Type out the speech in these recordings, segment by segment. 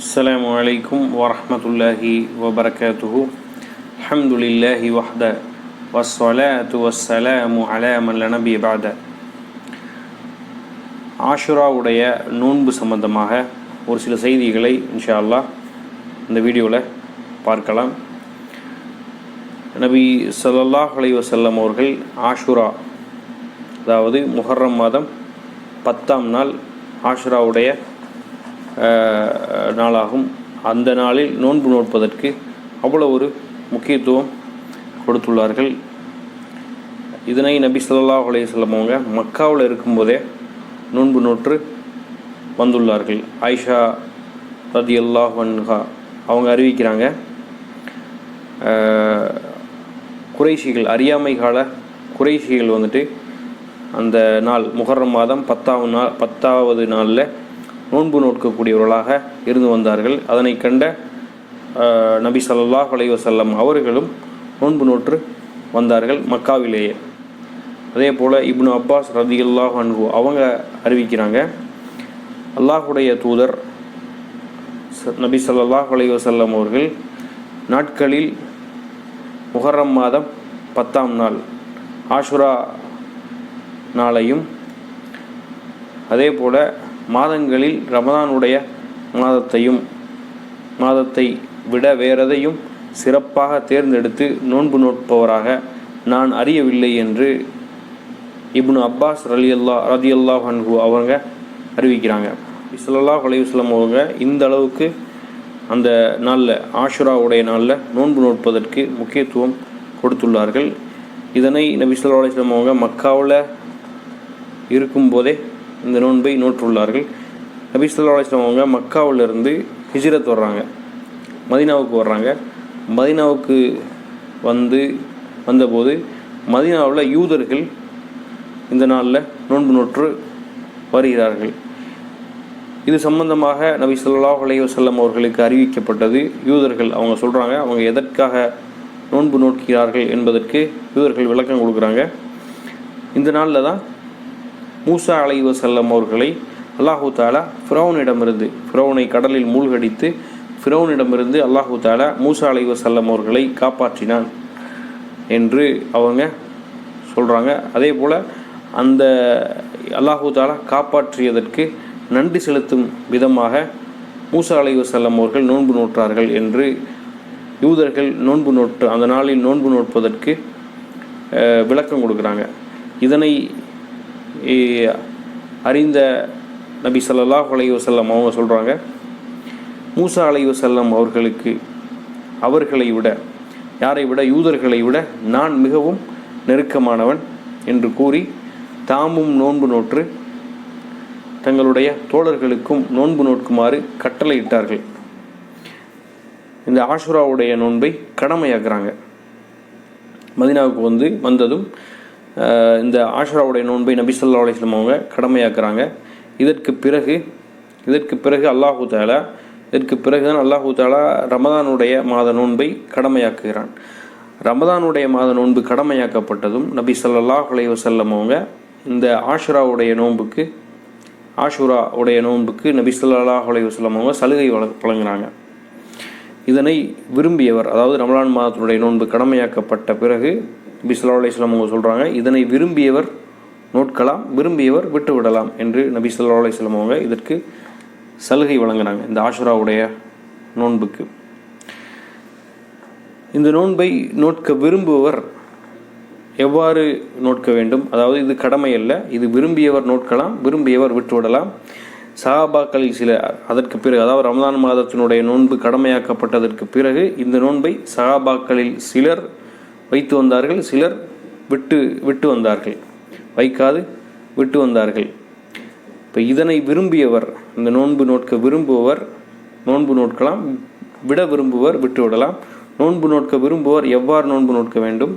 السلام عليكم ورحمة الله وبركاته الحمد لله وحده والصلاة والسلام على من لا نبي بعد ஆஷுராவுடைய நோன்பு சம்பந்தமாக ஒரு சில செய்திகளை இன்ஷா அல்லாஹ் இந்த வீடியோவில் பார்க்கலாம் நபி ஸல்லல்லாஹு அலைஹி வஸல்லம் அவர்கள் ஆஷுரா அதாவது முஹர்ரம் மாதம் பத்தாம் நாள் ஆஷுராவுடைய அஹ், நாளாகும். அந்த நாளில் நோன்பு நோட்பதற்கு அவ்வளோ ஒரு முக்கியத்துவம் கொடுத்துள்ளார்கள். இதனை நபி ஸல்லல்லாஹு அலையம் அவங்க மக்காவில் இருக்கும்போதே நோன்பு நோற்று வந்துள்ளார்கள். ஆயிஷா ரதி அல்லாஹ் வன்ஹா அவங்க அறிவிக்கிறாங்க. குறைஷிகள் அறியாமை கால குறைஷிகள் வந்துட்டு அந்த நாள் முஹர்ரம் மாதம் பத்தாவது நாள் பத்தாவது நாளில் நோன்பு நோக்கக்கூடியவர்களாக இருந்து வந்தார்கள். அதனை கண்ட நபி சல்லாஹ் அலைஹி செல்லம் அவர்களும் நோன்பு நோற்று வந்தார்கள் மக்காவிலேயே. அதே போல் இப்னு அப்பாஸ் ரதியுல்லாஹ் அன்ஹு அவங்க அறிவிக்கிறாங்க அல்லாஹுடைய தூதர் நபி சல்லாஹ் அலைஹி அவர்கள் நாட்களில் முகரம் மாதம் பத்தாம் நாள் ஆஷுரா நாளையும் அதே போல் மாதங்களில் ரமதானுடைய மாதத்தையும் மாதத்தை விட வேறெதையும் சிறப்பாக தேர்ந்தெடுத்து நோன்பு நோட்பவராக நான் அறியவில்லை என்று இப்னு அப்பாஸ் ரலி அல்லா ரதி அல்லாஹ் அவங்க அறிவிக்கிறாங்க. இஸ்லல்லா அலைஹி அவங்க இந்த அளவுக்கு அந்த நாளில் ஆஷுராவுடைய நாளில் நோன்பு நோட்பதற்கு முக்கியத்துவம் கொடுத்துள்ளார்கள். இதனை நபி சொல்லா அலைஹி அவங்க மக்காவில் இருக்கும்போதே இந்த நோன்பை நோற்றுள்ளார்கள். நபி சொல்லா அலைஹி அவங்க மக்காவிலிருந்து ஹிஜ்ரத் வர்றாங்க. மதீனாவுக்கு வர்றாங்க. மதீனாவுக்கு வந்து வந்தபோது மதீனாவில் யூதர்கள் இந்த நாளில் நோன்பு நோற்று வருகிறார்கள். இது சம்பந்தமாக நபி ஸல்லல்லாஹு அலைஹி அவர்களுக்கு அறிவிக்கப்பட்டது. யூதர்கள் அவங்க சொல்கிறாங்க அவங்க எதற்காக நோன்பு நோக்கிறார்கள் என்பதற்கு யூதர்கள் விளக்கம் கொடுக்குறாங்க. இந்த நாளில் தான் மூசா அலைவ செல்லம் அவர்களை அல்லாஹு தாலா ஃபிரௌனிடமிருந்து ஃபிரௌனை கடலில் மூழ்கடித்து ஃபிரௌனிடமிருந்து அல்லாஹு தாலா மூசா அலைவ செல்லம் அவர்களை காப்பாற்றினான் என்று அவங்க சொல்கிறாங்க அதே போல் அந்த அல்லாஹு தாலா காப்பாற்றியதற்கு நன்றி செலுத்தும் விதமாக மூசா அலைவ செல்லம் அவர்கள் நோன்பு நோற்றார்கள் என்று யூதர்கள் நோன்பு நோட்டு அந்த நாளில் நோன்பு நோட்பதற்கு விளக்கம் கொடுக்குறாங்க. இதனை அறிந்த நபி ஸல்லல்லாஹு அலைவசல்லம் அவங்க சொல்கிறாங்க மூசா அலைவசல்லம் அவர்களுக்கு அவர்களை விட யாரை விட யூதர்களை விட நான் மிகவும் நெருக்கமானவன் என்று கூறி தாமும் நோன்பு நோற்று தங்களுடைய தோழர்களுக்கும் நோன்பு நோட்குமாறு கட்டளையிட்டார்கள். இந்த ஆஷுராவுடைய நோன்பை கடமையாக்குறாங்க. மதினாவுக்கு வந்து வந்ததும் இந்த ஆஷராவுடைய நோன்பை நபி சொல்லா அலிஸ்லம் அவங்க கடமையாக்குறாங்க. இதற்கு பிறகு இதற்கு பிறகு அல்லாஹூ தாலா இதற்கு பிறகுதான் அல்லாஹு தாலா ரமதானுடைய மாத நோன்பை கடமையாக்குகிறான். ரமதானுடைய மாத நோன்பு கடமையாக்கப்பட்டதும் நபி சல்லாஹ் அலைவசல்லம் அவங்க இந்த ஆஷுராவுடைய நோன்புக்கு ஆஷுரா உடைய நோன்புக்கு நபி சொல்லாஹ் அலைவசல்லம் அவங்க சலுகை வழ- வழங்குறாங்க. இதனை விரும்பியவர் அதாவது ரமலான் மாதத்தினுடைய நோன்பு கடமையாக்கப்பட்ட பிறகு நபி ஸல்லல்லாஹு அலிஸ்லாம் அவங்க சொல்கிறாங்க இதனை விரும்பியவர் நோட்கலாம் விரும்பியவர் விட்டு விடலாம் என்று நபி ஸல்லல்லாஹு அலிஸ்லாம் அவங்க இதற்கு சலுகை வழங்கினாங்க இந்த ஆஷுராவுடைய நோன்புக்கு. இந்த நோன்பை நோட்க விரும்புவர் எவ்வாறு நோட்க வேண்டும்? அதாவது இது கடமை அல்ல இது விரும்பியவர் நோட்கலாம் விரும்பியவர் விட்டுவிடலாம். சஹாபாக்களில் சில அதற்கு பிறகு அதாவது ரமதான் மாதத்தினுடைய நோன்பு கடமையாக்கப்பட்டதற்கு பிறகு இந்த நோன்பை சஹாபாக்களில் சிலர் வைத்து வந்தார்கள். சிலர் விட்டு விட்டு வந்தார்கள். வைக்காது விட்டு வந்தார்கள். இப்போ இதனை விரும்பியவர் இந்த நோன்பு நோட்க விரும்புவர் நோன்பு நோட்கலாம் விட விரும்புவர் விட்டு விடலாம். நோன்பு நோட்க விரும்புவர் எவ்வாறு நோன்பு நோட்க வேண்டும்?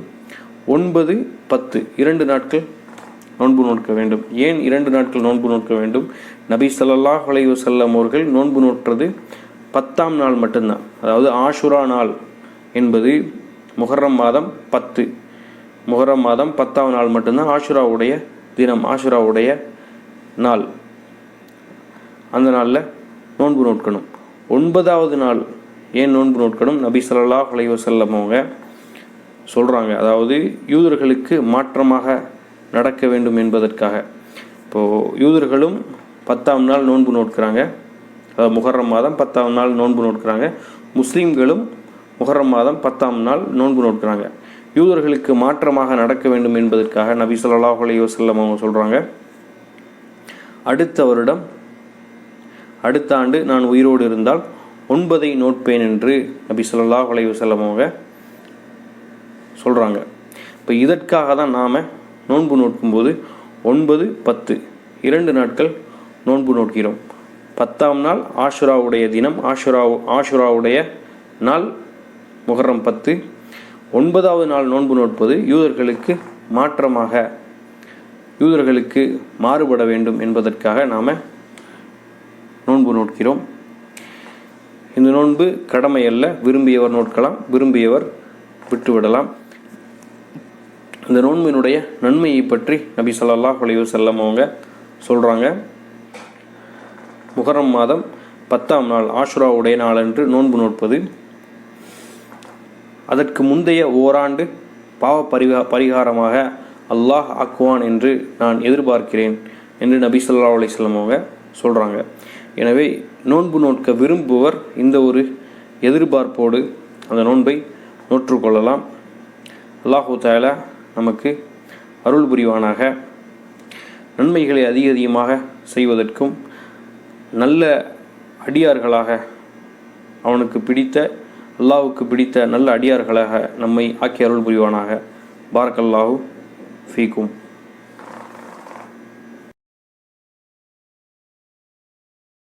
ஒன்பது பத்து. இரண்டு நாட்கள் நோன்பு நோட்க வேண்டும். ஏன் இரண்டு நாட்கள் நோன்பு நோட்க வேண்டும்? நபி ஸல்லல்லாஹு அலைஹி செல்லம் அவர்கள் நோன்பு நோற்றது பத்தாம் நாள் மட்டும்தான். அதாவது ஆஷுரா நாள் என்பது முஹர்ரம் மாதம் பத்து. முஹர்ரம் மாதம் பத்தாம் நாள் மட்டும்தான் ஆஷுராவுடைய தினம் ஆஷுராவுடைய நாள். அந்த நாளில் நோன்பு நோட்கணும். ஒன்பதாவது நாள் ஏன் நோன்பு நோட்கணும்? நபி ஸல்லல்லாஹு அலைஹி அவங்க சொல்கிறாங்க அதாவது யூதர்களுக்கு மாற்றமாக நடக்க வேண்டும் என்பதற்காக. இப்போது யூதர்களும் பத்தாம் நாள் நோன்பு நோட்கிறாங்க. அதாவது முஹர்ரம் மாதம் பத்தாம் நாள் நோன்பு நோட்கிறாங்க. முஸ்லீம்களும் முகரம் மாதம் பத்தாம் நாள் நோன்பு நோட்கிறாங்க. யூதர்களுக்கு மாற்றமாக நடக்க வேண்டும் என்பதற்காக நபி சொல்லாஹ் அலையோசல்லம் அவங்க சொல்கிறாங்க அடுத்த வருடம் அடுத்த ஆண்டு நான் உயிரோடு இருந்தால் ஒன்பதை நோட்பேன் என்று நபி சொல்லாஹ் அலைஹி அவங்க சொல்கிறாங்க இப்போ இதற்காக தான் நாம் நோன்பு நோட்கும்போது ஒன்பது பத்து இரண்டு நாட்கள் நோன்பு நோக்கிறோம் பத்தாம் நாள் ஆஷுராவுடைய தினம் ஆஷுரா ஆஷுராவுடைய நாள் முகரம் பத்து. ஒன்பதாவது நாள் நோன்பு நோட்பது யூதர்களுக்கு மாற்றமாக யூதர்களுக்கு மாறுபட வேண்டும் என்பதற்காக நாம் நோன்பு நோட்கிறோம். இந்த நோன்பு கடமை அல்ல விரும்பியவர் நோட்கலாம் விரும்பியவர் விட்டுவிடலாம். இந்த நோன்பினுடைய நன்மையை பற்றி நபி ஸல்லல்லாஹு அலைஹி செல்லம் அவங்க சொல்கிறாங்க முகரம் மாதம் பத்தாம் நாள் ஆஷுராவுடைய நாளன்று நோன்பு நோட்பது அதற்கு முந்தைய ஓராண்டு பாவ பரிகா பரிகாரமாக அல்லாஹ் ஆக்குவான் என்று நான் எதிர்பார்க்கிறேன் என்று நபி சொல்லா அலைஹி அவங்க சொல்கிறாங்க எனவே நோன்பு நோட்க விரும்புவர் இந்த ஒரு எதிர்பார்ப்போடு அந்த நோன்பை நோற்றுக்கொள்ளலாம் அல்லாஹூ தாலா நமக்கு அருள் புரிவானாக. நன்மைகளை அதிக அதிகமாக செய்வதற்கும் நல்ல அடியார்களாக அவனுக்கு பிடித்த அல்லாவுக்கு பிடித்த நல்ல அடியார்களாக நம்மை ஆக்கி அருள் புரிவானாக பாரக்கல்லாஹு ஃபீக்கும்.